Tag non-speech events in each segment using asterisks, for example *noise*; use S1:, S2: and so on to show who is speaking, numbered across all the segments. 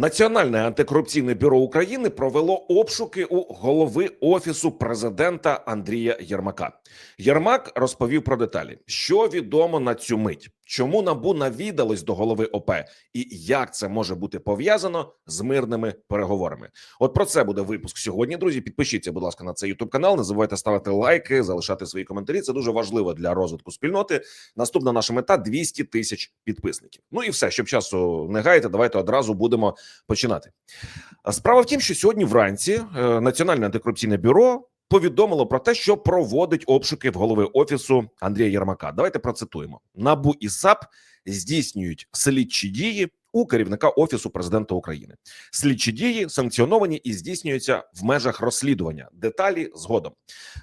S1: Національне антикорупційне бюро України провело обшуки у голови офісу президента Андрія Єрмака. Єрмак розповів про деталі, що відомо на цю мить, чому набу навідалось до голови ОП, і як це може бути пов'язано з мирними переговорами. От про це буде випуск сьогодні. Друзі, підпишіться, будь ласка, на цей ютуб канал. Не забувайте ставити лайки, залишати свої коментарі. Це дуже важливо для розвитку спільноти. Наступна наша мета 200 тисяч підписників. Ну і все, щоб часу не гаяти, давайте одразу будемо починати. Справа в тім, що сьогодні вранці е, Національне антикорупційне бюро повідомило про те, що проводить обшуки в голови офісу Андрія Єрмака. Давайте процитуємо: набу і САП здійснюють слідчі дії у керівника офісу президента України. Слідчі дії санкціоновані і здійснюються в межах розслідування. Деталі згодом.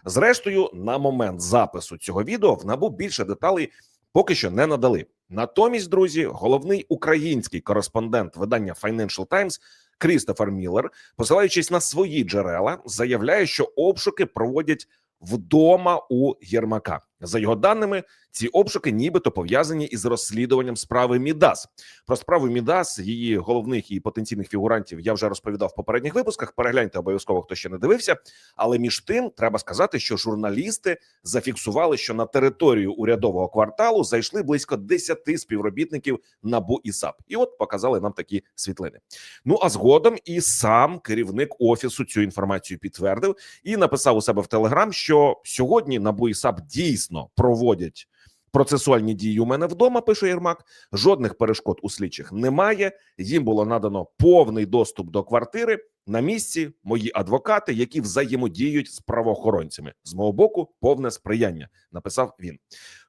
S1: Зрештою, на момент запису цього відео в набу більше деталей поки що не надали. Натомість, друзі, головний український кореспондент видання Financial Times Крістофер Міллер, посилаючись на свої джерела, заявляє, що обшуки проводять вдома у Єрмака. За його даними, ці обшуки нібито пов'язані із розслідуванням справи Мідас. Про справу Мідас, її головних і потенційних фігурантів, я вже розповідав в попередніх випусках. Перегляньте обов'язково, хто ще не дивився. Але між тим треба сказати, що журналісти зафіксували, що на територію урядового кварталу зайшли близько 10 співробітників НАБУ і САП, і от показали нам такі світлини. Ну а згодом і сам керівник офісу цю інформацію підтвердив і написав у себе в Телеграм, що сьогодні НАБУ і САП дійсно проводять процесуальні дії у мене вдома. Пише Єрмак. Жодних перешкод у слідчих немає. Їм було надано повний доступ до квартири. На місці мої адвокати, які взаємодіють з правоохоронцями, з мого боку, повне сприяння. Написав він.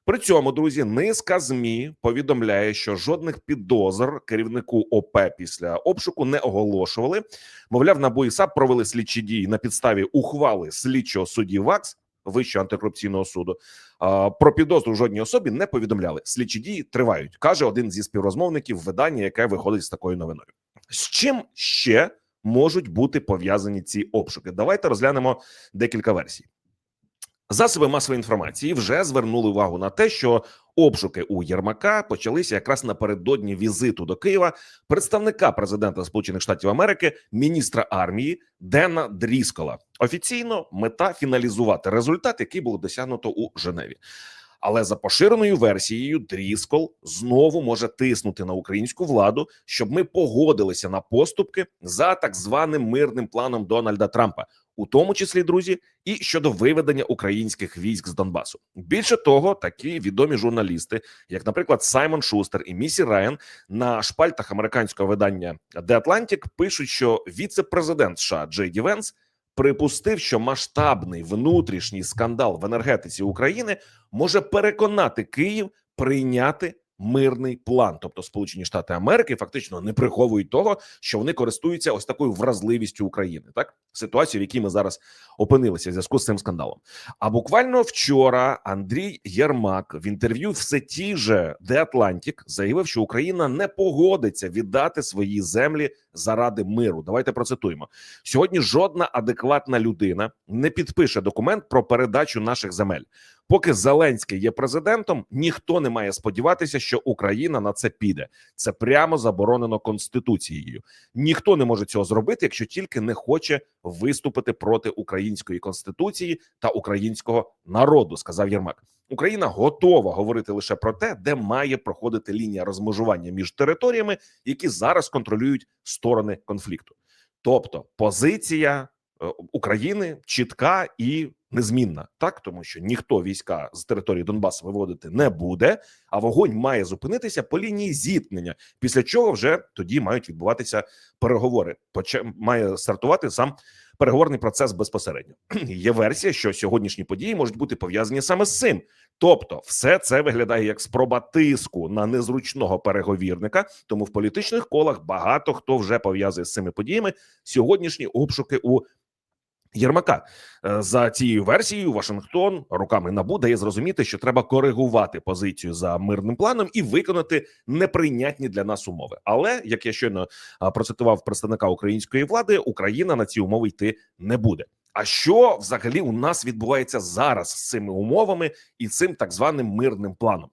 S1: При цьому друзі, низка змі повідомляє, що жодних підозр керівнику ОП після обшуку не оголошували. Мовляв, на САП провели слідчі дії на підставі ухвали слідчого судді ВАКС Вищого антикорупційного суду про підозру жодній особі не повідомляли. Слідчі дії тривають, каже один зі співрозмовників видання, яке виходить з такою новиною. З чим ще можуть бути пов'язані ці обшуки? Давайте розглянемо декілька версій. Засоби масової інформації вже звернули увагу на те, що обшуки у Єрмака почалися якраз напередодні візиту до Києва представника президента Сполучених Штатів Америки, міністра армії Дена Дріскола. Офіційно мета фіналізувати результат, який було досягнуто у Женеві. Але за поширеною версією, Дріскол знову може тиснути на українську владу, щоб ми погодилися на поступки за так званим мирним планом Дональда Трампа, у тому числі друзі, і щодо виведення українських військ з Донбасу. Більше того, такі відомі журналісти, як, наприклад, Саймон Шустер і Місі Райан, на шпальтах американського видання The Atlantic пишуть, що віце-президент США Джей Ді Венс припустив, що масштабний внутрішній скандал в енергетиці України може переконати Київ прийняти мирний план. Тобто, Сполучені Штати Америки фактично не приховують того, що вони користуються ось такою вразливістю України, так ситуацію, в якій ми зараз опинилися в зв'язку з цим скандалом. А буквально вчора Андрій Єрмак в інтерв'ю все ті же The Atlantic заявив, що Україна не погодиться віддати свої землі заради миру. Давайте процитуємо сьогодні. Жодна адекватна людина не підпише документ про передачу наших земель. Поки Зеленський є президентом, ніхто не має сподіватися, що Україна на це піде. Це прямо заборонено конституцією. Ніхто не може цього зробити, якщо тільки не хоче виступити проти української конституції та українського народу. Сказав Єрмак. Україна готова говорити лише про те, де має проходити лінія розмежування між територіями, які зараз контролюють сторони конфлікту. Тобто позиція України чітка і незмінна, так тому що ніхто війська з території Донбасу виводити не буде, а вогонь має зупинитися по лінії зіткнення. Після чого вже тоді мають відбуватися переговори. Має стартувати сам переговорний процес безпосередньо. *clears throat* Є версія, що сьогоднішні події можуть бути пов'язані саме з цим. Тобто, все це виглядає як спроба тиску на незручного переговірника. Тому в політичних колах багато хто вже пов'язує з цими подіями сьогоднішні обшуки у Єрмака Е, за цією версією. Вашингтон руками набу дає зрозуміти, що треба коригувати позицію за мирним планом і виконати неприйнятні для нас умови. Але як я щойно процитував представника української влади, Україна на ці умови йти не буде. А що взагалі у нас відбувається зараз з цими умовами і цим так званим мирним планом?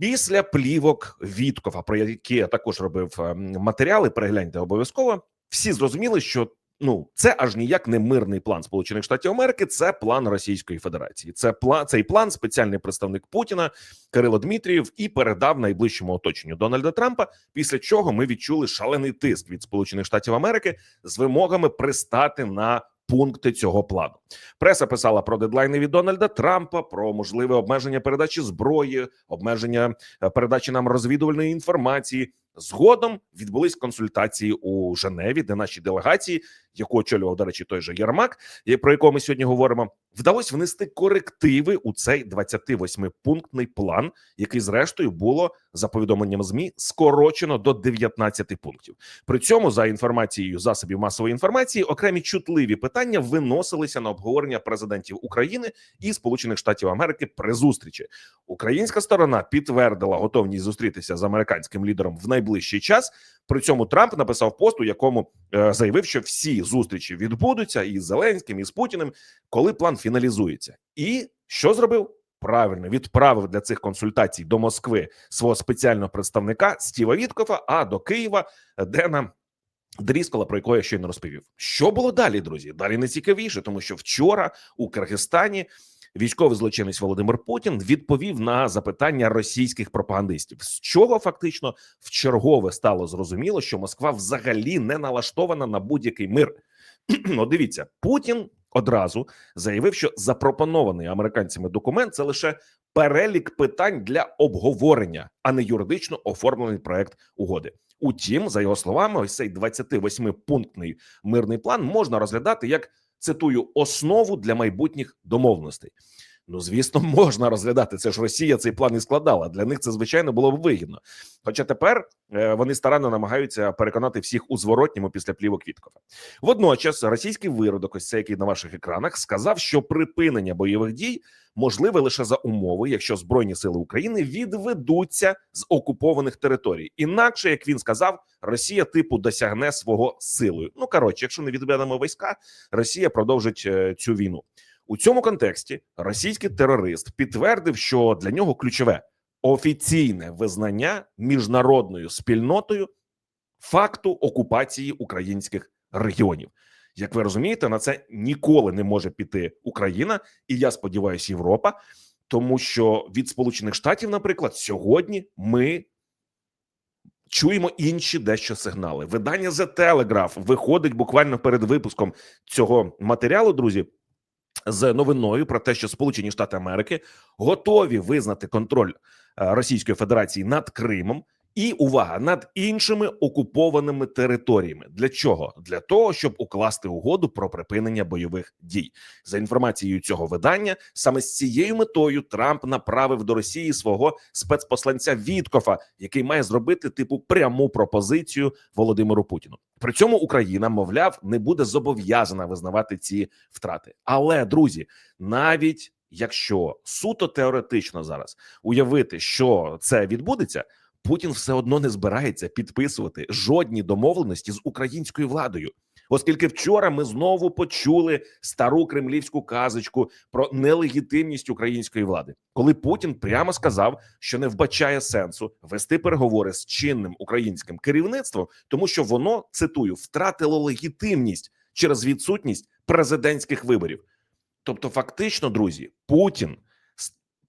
S1: Після плівок Віткова, про які я також робив е, матеріали, перегляньте обов'язково. Всі зрозуміли, що ну це аж ніяк не мирний план Сполучених Штатів Америки. Це план Російської Федерації. Це план цей план. Спеціальний представник Путіна Кирило Дмитрієв і передав найближчому оточенню Дональда Трампа. Після чого ми відчули шалений тиск від Сполучених Штатів Америки з вимогами пристати на пункти цього плану. Преса писала про дедлайни від Дональда Трампа, про можливе обмеження передачі зброї, обмеження е, передачі нам розвідувальної інформації. Згодом відбулись консультації у Женеві, де наші делегації, яку очолював, до речі, той же Єрмак, про якого ми сьогодні говоримо, вдалося внести корективи у цей 28-пунктний план, який, зрештою, було за повідомленням змі скорочено до 19 пунктів. При цьому, за інформацією засобів масової інформації, окремі чутливі питання виносилися на обговорення президентів України і Сполучених Штатів Америки при зустрічі. Українська сторона підтвердила готовність зустрітися з американським лідером в найближчий час. При цьому Трамп написав пост, у якому е, заявив, що всі зустрічі відбудуться із Зеленським і з Путіним, коли план фіналізується. І що зробив? Правильно відправив для цих консультацій до Москви свого спеціального представника Стіва Віткофа, а до Києва Дена Дріскола, про якого я щойно розповів. Що було далі, друзі? Далі найцікавіше, тому що вчора у Киргизстані військовий злочинець Володимир Путін відповів на запитання російських пропагандистів, з чого фактично в чергове стало зрозуміло, що Москва взагалі не налаштована на будь-який мир. *clears throat* Ну, дивіться, Путін одразу заявив, що запропонований американцями документ це лише перелік питань для обговорення, а не юридично оформлений проект угоди. Утім, за його словами, ось цей 28-пунктний мирний план можна розглядати як цитую основу для майбутніх домовленостей. Ну, звісно, *laughs* можна розглядати. Це ж Росія цей план і складала. Для них це звичайно було б вигідно. Хоча тепер е, вони старанно намагаються переконати всіх у зворотньому після плівок Віткова. Водночас, російський виродок, ось цей, який на ваших екранах, сказав, що припинення бойових дій можливе лише за умови, якщо збройні сили України відведуться з окупованих територій. Інакше, як він сказав, Росія типу досягне свого силою. Ну коротше, якщо не відведемо війська, Росія продовжить е, цю війну. У цьому контексті російський терорист підтвердив, що для нього ключове офіційне визнання міжнародною спільнотою факту окупації українських регіонів. Як ви розумієте, на це ніколи не може піти Україна, і я сподіваюся, Європа, тому що від Сполучених Штатів, наприклад, сьогодні ми чуємо інші дещо сигнали. Видання The Telegraph виходить буквально перед випуском цього матеріалу, друзі з новиною про те, що Сполучені Штати Америки готові визнати контроль е, Російської Федерації над Кримом і увага над іншими окупованими територіями. Для чого? Для того, щоб укласти угоду про припинення бойових дій. За інформацією цього видання, саме з цією метою Трамп направив до Росії свого спецпосланця Віткофа, який має зробити типу пряму пропозицію Володимиру Путіну. При цьому Україна, мовляв, не буде зобов'язана визнавати ці втрати. Але друзі, навіть якщо суто теоретично зараз уявити, що це відбудеться. Путін все одно не збирається підписувати жодні домовленості з українською владою, оскільки вчора ми знову почули стару кремлівську казочку про нелегітимність української влади, коли Путін прямо сказав, що не вбачає сенсу вести переговори з чинним українським керівництвом, тому що воно цитую втратило легітимність через відсутність президентських виборів. Тобто, фактично, друзі, Путін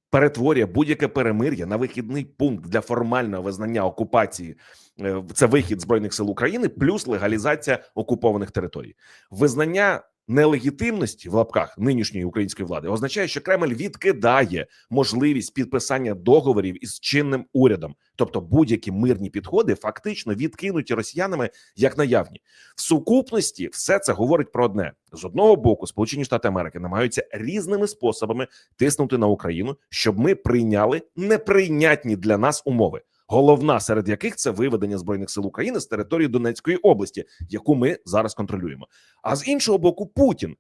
S1: перетворює будь-яке перемир'я на вихідний пункт для формального визнання окупації. Е, це вихід збройних сил України, плюс легалізація окупованих територій. Визнання нелегітимності в лапках нинішньої української влади означає, що Кремль відкидає можливість підписання договорів із чинним урядом, тобто будь-які мирні підходи фактично відкинуті росіянами як наявні. В сукупності. Все це говорить про одне. З одного боку, Сполучені Штати Америки намагаються різними способами тиснути на Україну, щоб ми прийняли неприйнятні для нас умови головна серед яких це виведення збройних сил України з території Донецької області, яку ми зараз контролюємо. А з іншого боку, Путін.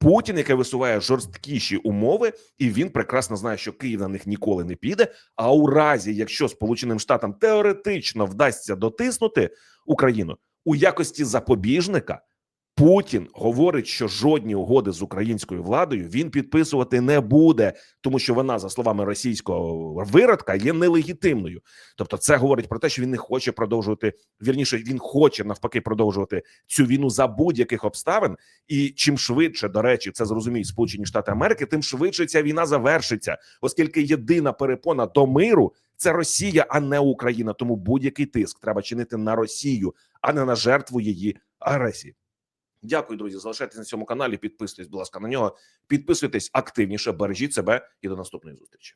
S1: Путін, який висуває жорсткіші умови, і він прекрасно знає, що Київ на них ніколи не піде. А у разі, якщо Сполученим Штатам теоретично вдасться дотиснути Україну у якості запобіжника, Путін говорить, що жодні угоди з українською владою він підписувати не буде, тому що вона, за словами російського виродка, є нелегітимною. Тобто, це говорить про те, що він не хоче продовжувати. Вірніше, він хоче навпаки продовжувати цю війну за будь-яких обставин. І чим швидше, до речі, це зрозуміють Сполучені Штати Америки, тим швидше ця війна завершиться, оскільки єдина перепона до миру це Росія, а не Україна. Тому будь-який тиск треба чинити на Росію, а не на жертву її агресії. Дякую, друзі. Залишайтесь на цьому каналі. Підписуйтесь, будь ласка, на нього. Підписуйтесь активніше, бережіть себе і до наступної зустрічі.